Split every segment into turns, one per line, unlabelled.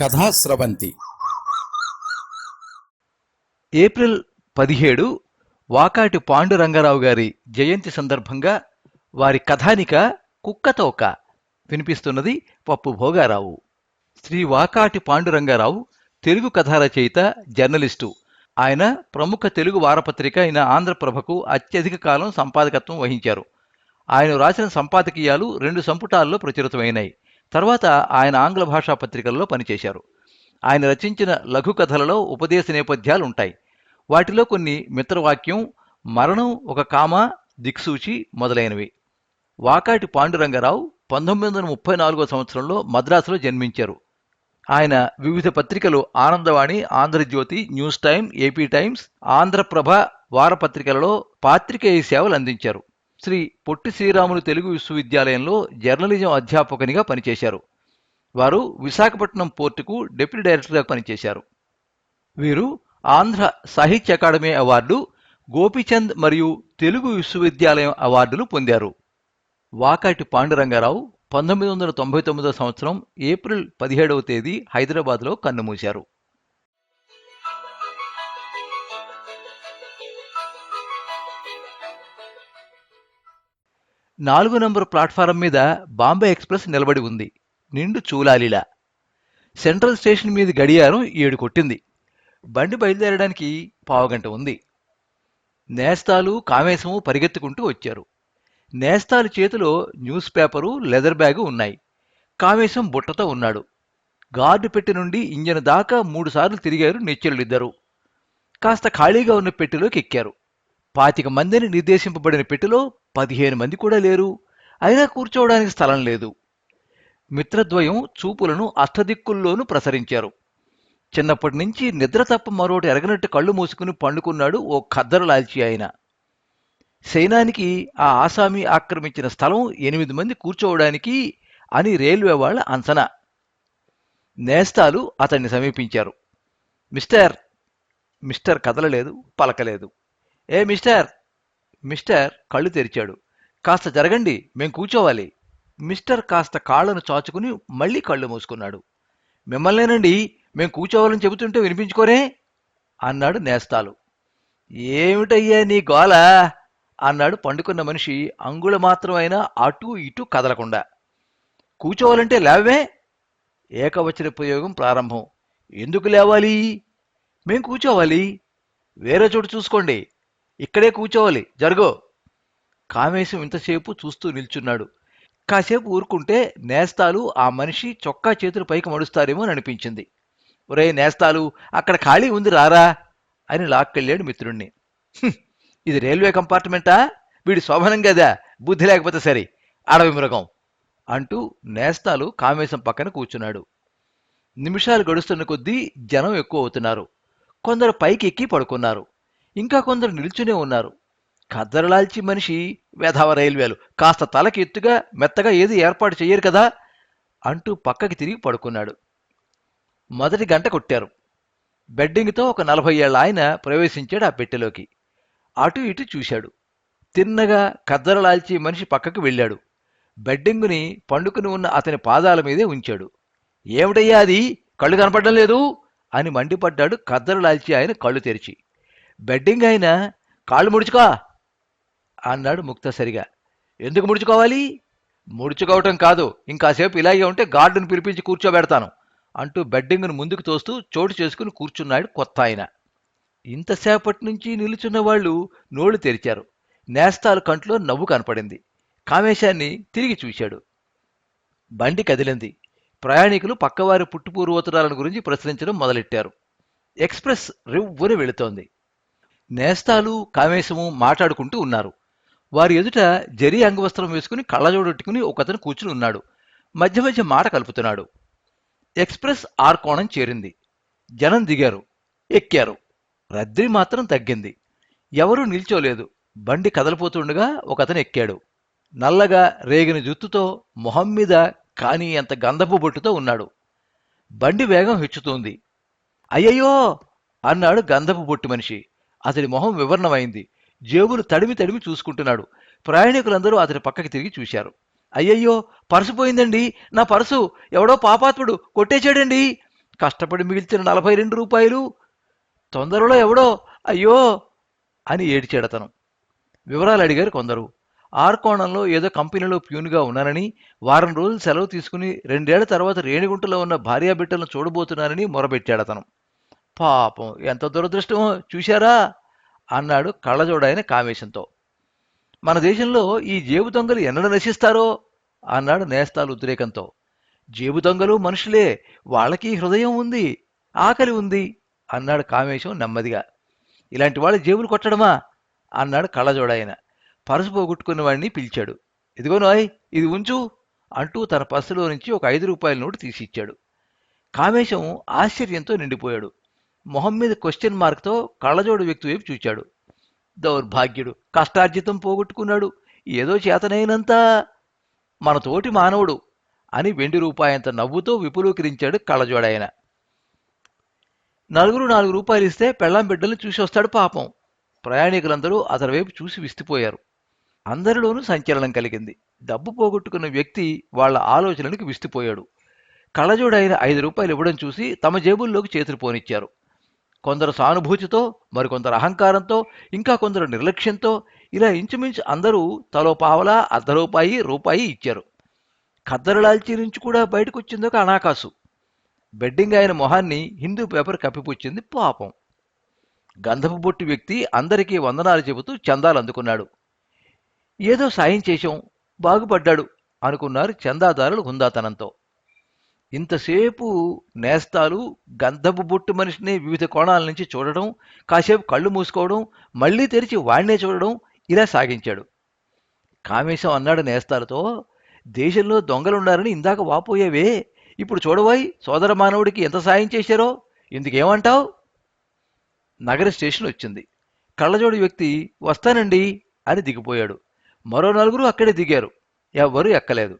Kathasravanthi
April పదిహేడు వాకాటి పాండురంగారావు గారి జయంతి సందర్భంగా వారి కథానిక కుక్కతోక వినిపిస్తున్నది పప్పు భోగారావు. శ్రీ వాకాటి పాండురంగారావు తెలుగు కథా రచయిత జర్నలిస్టు. ఆయన ప్రముఖ తెలుగు వారపత్రిక అయిన ఆంధ్రప్రభకు అత్యధిక కాలం సంపాదకత్వం వహించారు. ఆయన రాసిన సంపాదకీయాలు రెండు సంపుటాల్లో ప్రచురితమైనాయి. తర్వాత ఆయన ఆంగ్ల భాషా పత్రికల్లో పనిచేశారు. ఆయన రచించిన లఘు కథలలో ఉపదేశ నేపథ్యాలు ఉంటాయి. వాటిలో కొన్ని మిత్రవాక్యం మరణం ఒక కామ దిక్సూచి మొదలైనవి. వాకాటి పాండురంగరావు పంతొమ్మిది వందల ముప్పై నాలుగో సంవత్సరంలో మద్రాసులో జన్మించారు. ఆయన వివిధ పత్రికలు Anandavani Andhrajyothi News Time AP Times Andhraprabha వారపత్రికలలో పాత్రికేయ సేవలు అందించారు. శ్రీ పొట్టి శ్రీరాములు తెలుగు విశ్వవిద్యాలయంలో జర్నలిజం అధ్యాపకునిగా పనిచేశారు. వారు విశాఖపట్నం పోర్టుకు డిప్యూటీ డైరెక్టర్గా పనిచేశారు. వీరు ఆంధ్ర సాహిత్య అకాడమీ అవార్డు గోపీచంద్ మరియు తెలుగు విశ్వవిద్యాలయం అవార్డులు పొందారు. వాకాటి పాండురంగారావు పంతొమ్మిది వందల తొంభై తొమ్మిదో సంవత్సరం ఏప్రిల్ పదిహేడవ తేదీ హైదరాబాద్లో కన్నుమూశారు. నాలుగు నంబర్ ప్లాట్ఫారం మీద బాంబే ఎక్స్ప్రెస్ నిలబడి ఉంది. నిండు చూలాలిలా. సెంట్రల్ స్టేషన్ మీద గడియారం ఏడు కొట్టింది. బండి బయలుదేరడానికి పావుగంట ఉంది. నేస్తాలు కామేశము పరిగెత్తుకుంటూ వచ్చారు. నేస్తాలు చేతిలో న్యూస్ పేపరు లెదర్ బ్యాగు ఉన్నాయి. కామేశం బుట్టతో ఉన్నాడు. గార్డు పెట్టి నుండి ఇంజన్ దాకా మూడుసార్లు తిరిగారు నిత్యులిద్దరూ కాస్త ఖాళీగా ఉన్న పెట్టెలోకి ఎక్కారు. పాతిక మందిని నిర్దేశింపబడిన పెట్టెలో పదిహేను మంది కూడా లేరు. అయినా కూర్చోవడానికి స్థలం లేదు. మిత్రద్వయం చూపులను అష్టదిక్కుల్లోనూ ప్రసరించారు. చిన్నప్పటి నుంచి నిద్ర తప్ప మరోటి ఎరగనట్టు కళ్ళు మూసుకుని పండుకున్నాడు ఓ ఖద్దరు లాల్చి ఆయన. సైనానికి ఆ ఆసామి ఆక్రమించిన స్థలం ఎనిమిది మంది కూర్చోవడానికి అని రైల్వే వాళ్ళ అంచనా. నేస్తాలు అతన్ని సమీపించారు. మిస్టర్ మిస్టర్ కదలలేదు పలకలేదు. ఏ మిస్టర్ మిస్టర్ కళ్ళు తెరిచాడు. కాస్త జరగండి మేం కూర్చోవాలి. మిస్టర్ కాస్త కాళ్ళను చాచుకుని మళ్ళీ కళ్ళు మూసుకున్నాడు. మిమ్మల్నేనండి మేం కూర్చోవాలని చెబుతుంటే వినిపించుకోరే అన్నాడు నేస్తాలు. ఏమిటయ్యా నీ గోల? అన్నాడు పండుకున్న మనిషి అంగుళ మాత్రమైనా అటు ఇటు కదలకుండా. కూర్చోవాలంటే లేవే ఏకవచన ప్రయోగం ప్రారంభం. ఎందుకు లేవాలి? మేం కూర్చోవాలి. వేరే చోటు చూసుకోండి. ఇక్కడే కూర్చోవాలి. జరుగో. కామేశం ఇంతసేపు చూస్తూ నిల్చున్నాడు. కాసేపు ఊరుకుంటే నేస్తాలు ఆ మనిషి చొక్కా చేతులు పైకి మడుస్తారేమో అని అనిపించింది. ఒరే నేస్తాలు అక్కడ ఖాళీ ఉంది రారా అని లాక్కెళ్ళాడు మిత్రుణ్ణి. ఇది రైల్వే కంపార్ట్మెంటా? వీడి శోభనం కదా బుద్ధి లేకపోతే సరే అడవి మృగం అంటూ నేస్తాలు కామేశం పక్కన కూర్చున్నాడు. నిమిషాలు గడుస్తున్న కొద్దీ జనం ఎక్కువ అవుతున్నారు. కొందరు పైకి ఎక్కి పడుకున్నారు. ఇంకా కొందరు నిల్చునే ఉన్నారు. కద్దరలాల్చి మనిషి వేధవ రైల్వేలు. కాస్త తలకి ఎత్తుగా మెత్తగా ఏది ఏర్పాటు చెయ్యరు కదా? అంటూ పక్కకి తిరిగి పడుకున్నాడు. మొదటి గంట కొట్టారు. బెడ్డింగ్తో ఒక నలభై ఏళ్ళ ఆయన ప్రవేశించాడు ఆ పెట్టెలోకి. అటు ఇటు చూశాడు. తిన్నగా కద్దరలాల్చి మనిషి పక్కకు వెళ్ళాడు. బెడ్డింగుని పండుకుని ఉన్న అతని పాదాల మీదే ఉంచాడు. ఏమిటయ్యా అది? కళ్ళు కనపడడం లేదు? అని మండిపడ్డాడు కద్దరలాల్చి ఆయన కళ్ళు తెరిచి. బెడ్డింగ్ అయినా కాళ్ళు ముడుచుకో అన్నాడు ముక్తసరిగా ఎందుకు ముడుచుకోవాలి? ముడుచుకోవటం కాదు. ఇంకాసేపు ఇలాగే ఉంటే గార్డును పిలిపించి కూర్చోబెడతాను అంటూ బెడ్డింగ్ను ముందుకు తోస్తూ చోటు చేసుకుని కూర్చున్నాడు కొత్త ఆయన. ఇంతసేపటి నుంచి నిలుచున్న వాళ్ళు నోళ్ళు తెరిచారు. నేస్తాలు కంట్లో నవ్వు కనపడింది. కామేశాన్ని తిరిగి చూశాడు. బండి కదిలింది. ప్రయాణికులు పక్కవారి పుట్టుపూర్వోత్తరాలను గురించి ప్రశ్నించడం మొదలెట్టారు. ఎక్స్ప్రెస్ రివ్వుని వెళుతోంది. నేస్తాలు కామేశము మాట్లాడుకుంటూ ఉన్నారు. వారి ఎదుట జరీ అంగవస్త్రం వేసుకుని కళ్ళజోడెట్టుకుని ఒకతను కూర్చుని ఉన్నాడు. మధ్య మధ్య మాట కలుపుతున్నాడు. ఎక్స్ప్రెస్ ఆర్కోణం చేరింది. జనం దిగారు. ఎక్కారు. రద్దీ మాత్రం తగ్గింది. ఎవరూ నిల్చోలేదు. బండి కదలిపోతుండగా ఒకతను ఎక్కాడు. నల్లగా రేగిన జుత్తుతో మొహం మీద కానీ అంత గంధపు బొట్టుతో ఉన్నాడు. బండి వేగం హెచ్చుతోంది. అయ్యయ్యో! అన్నాడు గంధపు బొట్టు మనిషి. అతడి మొహం వివరణమైంది. జేబులు తడిమి తడిమి చూసుకుంటున్నాడు. ప్రయాణికులందరూ అతని పక్కకి తిరిగి చూశారు. అయ్యయ్యో పర్సు పోయిందండి. నా పర్సు. ఎవడో పాపాత్ముడు. కొట్టేశాడండి. కష్టపడి మిగిల్చిన నలభై రెండు రూపాయలు. తొందరలో ఎవడో. అయ్యో అని ఏడిచాడతను వివరాలు అడిగారు కొందరు. ఆర్కోణంలో ఏదో కంపెనీలో ప్యూన్గా ఉన్నానని వారం రోజులు సెలవు తీసుకుని రెండేళ్ళ తర్వాత రేణిగుంటలో ఉన్న భార్యాబిడ్డలను చూడబోతున్నానని మొరబెట్టాడతను పాపం ఎంత దురదృష్టమో చూశారా? అన్నాడు కళ్ళజోడాయన కామేశంతో. మన దేశంలో ఈ జేబు దొంగలు ఎన్నడ నశిస్తారో? అన్నాడు నేస్తాలు ఉద్రేకంతో. జేబు దొంగలు మనుషులే వాళ్ళకి హృదయం ఉంది ఆకలి ఉంది అన్నాడు కామేశం నెమ్మదిగా. ఇలాంటి వాళ్ళు జేబులు కొట్టడమా? అన్నాడు కళ్ళజోడాయన పరసు పోగొట్టుకున్న వాడిని పిలిచాడు. ఇదిగో నాయ్ ఇది ఉంచు అంటూ తన పర్సులో నుంచి ఒక ఐదు రూపాయల నోటు తీసిచ్చాడు కామేశం ఆశ్చర్యంతో నిండిపోయాడు. మొహం మీద క్వశ్చన్ మార్క్తో కళ్ళజోడు వ్యక్తి వైపు చూచాడు. దౌర్భాగ్యుడు కష్టార్జితం పోగొట్టుకున్నాడు. ఏదో చేతనైనంత మన తోటి మానవుడు అని వెండి రూపాయంత నవ్వుతో విపులీకరించాడు కళ్ళజోడాయన నలుగురు నాలుగు రూపాయలు ఇస్తే పెళ్ళాం బిడ్డలు చూసి వస్తాడు పాపం. ప్రయాణికులందరూ అతని వైపు చూసి విస్తుపోయారు. అందరిలోనూ సంచలనం కలిగింది. డబ్బు పోగొట్టుకున్న వ్యక్తి వాళ్ళ ఆలోచనలకు విస్తుపోయాడు. కళ్ళజోడైన ఐదు రూపాయలు ఇవ్వడం చూసి తమ జేబుల్లోకి చేతులు పోనిచ్చారు. కొందరు సానుభూతితో మరికొందరు అహంకారంతో ఇంకా కొందరు నిర్లక్ష్యంతో ఇలా ఇంచుమించు అందరూ తలో పావలా అర్ధ రూపాయి రూపాయి ఇచ్చారు. ఖద్దరులాల్చి నుంచి కూడా బయటకు ఒక అనాకాసు. బెడ్డింగ్ అయిన మొహాన్ని హిందూ పేపర్ కప్పిపుచ్చింది పాపం. గంధపు బొట్టు వ్యక్తి అందరికీ వందనాలు చెబుతూ చందాలు అందుకున్నాడు. ఏదో సాయం చేశాం బాగుపడ్డాడు అనుకున్నారు చందాదారులు హుందాతనంతో. ఇంతసేపు నేస్తాలు గంధపు బొట్టు మనిషిని వివిధ కోణాల నుంచి చూడడం కాసేపు కళ్ళు మూసుకోవడం మళ్ళీ తెరిచి వాడినే చూడడం ఇలా సాగించాడు. కామేశం అన్నాడు నేస్తాలతో దేశంలో దొంగలున్నారని ఇందాక వాపోయేవే ఇప్పుడు చూడవాయి సోదర మానవుడికి ఎంత సాయం చేశారో ఇందుకేమంటావు నగర స్టేషన్ వచ్చింది. కళ్ళజోడు వ్యక్తి వస్తానండి అని దిగిపోయాడు. మరో నలుగురు అక్కడే దిగారు. ఎవ్వరూ ఎక్కలేదు.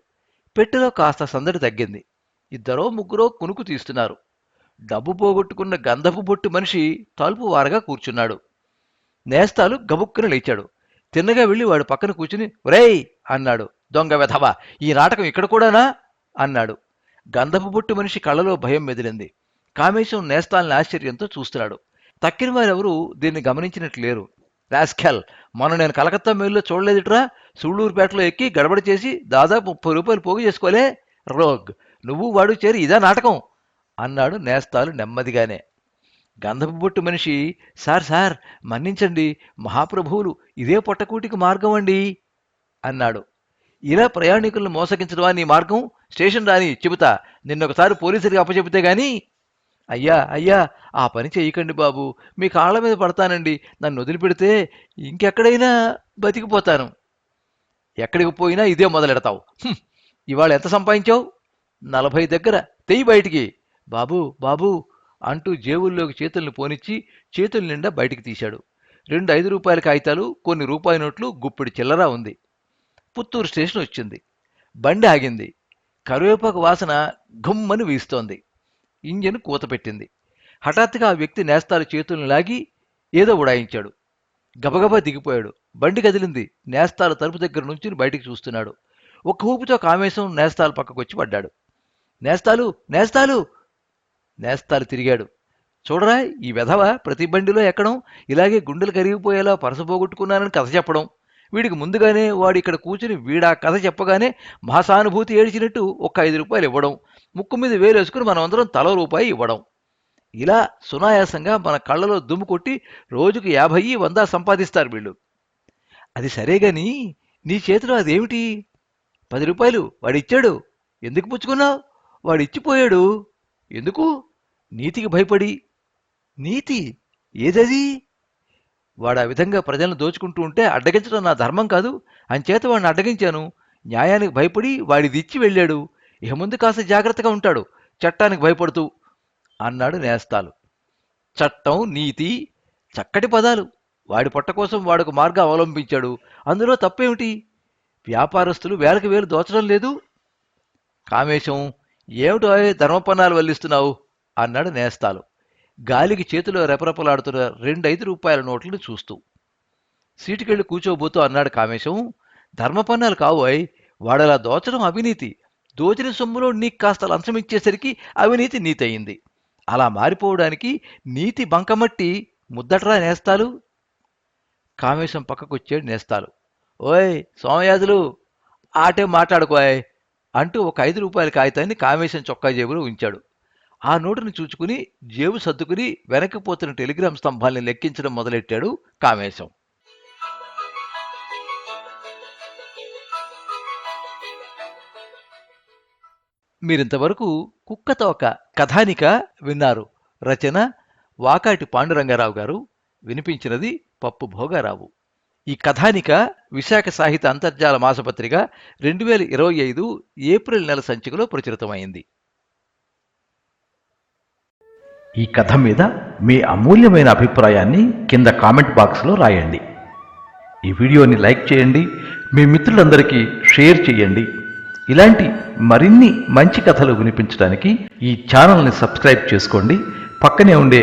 పెట్టెలో కాస్త సందడి తగ్గింది. ఇద్దరో ముగ్గురో కునుకు తీస్తున్నారు. డబ్బు పోగొట్టుకున్న గంధపు బొట్టు మనిషి తలుపు వారగా కూర్చున్నాడు. నేస్తాలు గబుక్కున లేచాడు. తిన్నగా వెళ్ళి వాడు పక్కన కూర్చుని ఒరేయ్! అన్నాడు. దొంగ వెధవా! ఈ నాటకం ఇక్కడ కూడానా? అన్నాడు. గంధపు బొట్టు మనిషి కళ్ళలో భయం మెదిలింది. కామేశం నేస్తాల్ని ఆశ్చర్యంతో చూస్తున్నాడు. తక్కిన వారెవరూ దీన్ని గమనించినట్లు లేరు. రాస్కెల్ మొన్న నేను కలకత్తా మెయిల్లో చూడలేదుట్రా. సూళ్ళూరుపేటలో ఎక్కి గడబడి చేసి దాదాపు ముప్పై రూపాయలు పోగు చేసుకోలే. రోగ్! నువ్వు వాడు చేరి ఇదా నాటకం అన్నాడు నేస్తాలు నెమ్మదిగానే. గంధపు బొట్టు మనిషి సార్ సార్ మన్నించండి మహాప్రభువులు ఇదే పొట్టకూటికి మార్గం అండి అన్నాడు. ఇలా ప్రయాణికులను మోసగించడమా నీ మార్గం? స్టేషన్ రాని చెబుతా నిన్నొకసారి పోలీసులకి అప్పచెబితే గాని? అయ్యా అయ్యా ఆ పని చేయకండి బాబు మీ కాళ్ళ మీద పడతానండి నన్ను వదిలిపెడితే ఇంకెక్కడైనా బతికిపోతాను. ఎక్కడికి పోయినా ఇదే మొదలెడతావు. ఇవాళ ఎంత సంపాదించావు? నలభై దగ్గర తెయి బయటికి. బాబూ బాబూ అంటూ జేవుల్లోకి చేతుల్ని పోనిచ్చి చేతుల నిండా బయటికి తీశాడు. రెండు ఐదు రూపాయల కాగితాలు కొన్ని రూపాయి నోట్లు గుప్పిడి చిల్లరా ఉంది. పుత్తూరు స్టేషన్ వచ్చింది. బండి ఆగింది. కరివేపాకు వాసన ఘుమ్మని వీస్తోంది. ఇంజన్ కూత పెట్టింది. హఠాత్తుగా ఆ వ్యక్తి నేస్తాలు చేతులను లాగి ఏదో ఉడాయించాడు. గబగబా దిగిపోయాడు. బండి కదిలింది. నేస్తాల తలుపు దగ్గర నుంచి బయటికి చూస్తున్నాడు. ఒక్క ఊపితో కామేశం నేస్తాల పక్కకు వచ్చి పడ్డాడు. నేస్తాలు నేస్తాలు. నేస్తాలు తిరిగాడు. చూడరా ఈ వెధవ ప్రతి బండిలో ఎక్కడం ఇలాగే గుండెలు కరిగిపోయేలా పరసపోగొట్టుకున్నానని కథ చెప్పడం. వీడికి ముందుగానే వాడు ఇక్కడ కూర్చుని వీడా కథ చెప్పగానే మహాసానుభూతి ఏడిచినట్టు ఒక్క ఐదు రూపాయలు ఇవ్వడం ముక్కు మీద వేలు వేసుకుని మనం అందరం తల రూపాయి ఇవ్వడం. ఇలా సునాయాసంగా మన కళ్ళలో దుమ్ము కొట్టి రోజుకు యాభై వంద సంపాదిస్తారు వీళ్ళు. అది సరే గాని నీ చేతిలో అదేమిటి? పది రూపాయలు వాడిచ్చాడు. ఎందుకు పుచ్చుకున్నావు? వాడిచ్చిపోయాడు. ఎందుకు? నీతికి భయపడి. నీతి ఏదది? వాడు ఆ విధంగా ప్రజలను దోచుకుంటూ ఉంటే అడ్డగించడం నా ధర్మం కాదు. అంచేత వాడిని అడ్డగించాను. న్యాయానికి భయపడి వాడిది ఇచ్చి వెళ్ళాడు. ఇక ముందు కాస్త జాగ్రత్తగా ఉంటాడు. చట్టానికి భయపడుతూ అన్నాడు నేస్తాలు. చట్టం నీతి చక్కటి పదాలు. వాడి పొట్ట కోసం వాడుకు మార్గం అవలంబించాడు. అందులో తప్పేమిటి? వ్యాపారస్తులు వేలకు వేలు దోచడం లేదు. కామేశం ఏమిటో ధర్మపన్నాలు వల్లిస్తున్నావు? అన్నాడు నేస్తాలు. గాలికి చేతిలో రెపరెపలాడుతున్న రెండు ఐదు రూపాయల నోట్లను చూస్తూ. సీటుకెళ్ళి కూర్చోబోతూ అన్నాడు కామేశం ధర్మపన్నాలు కావోయ్ వాడలా దోచడం అవినీతి. దోచిన సొమ్ములో నీకు కాస్త లంచం ఇచ్చేసరికి అవినీతి నీతి అయింది అలా మారిపోవడానికి నీతి బంకమట్టి ముద్దట్రా నేస్తాలు? కామేశం పక్కకొచ్చాడు నేస్తాలు. ఓయ్ సోమయాజులు ఆటే మాట్లాడుకోయ్ అంటూ ఒక ఐదు రూపాయల కాగితాన్ని కామేశం చొక్కా జేబులో ఉంచాడు. ఆ నోటుని చూచుకుని జేబు సర్దుకుని వెనక్కిపోతున్న టెలిగ్రామ్ స్తంభాల్ని లెక్కించడం మొదలెట్టాడు కామేశం. మీరింతవరకు కుక్కతోక కథానిక విన్నారు. రచన వాకాటి పాండురంగారావు గారు. వినిపించినది పప్పు భోగారావు. ఈ కథానిక విశాఖ సాహిత్య అంతర్జాల మాసపత్రిక రెండు వేల ఇరవై ఐదు ఏప్రిల్ నెల సంచికలో ప్రచురితమైంది.
ఈ కథ మీద మీ అమూల్యమైన అభిప్రాయాన్ని కింద కామెంట్ బాక్స్లో రాయండి. ఈ వీడియోని లైక్ చేయండి మీ మిత్రులందరికీ షేర్ చేయండి. ఇలాంటి మరిన్ని మంచి కథలు వినిపించడానికి ఈ ఛానల్ని సబ్స్క్రైబ్ చేసుకోండి. పక్కనే ఉండే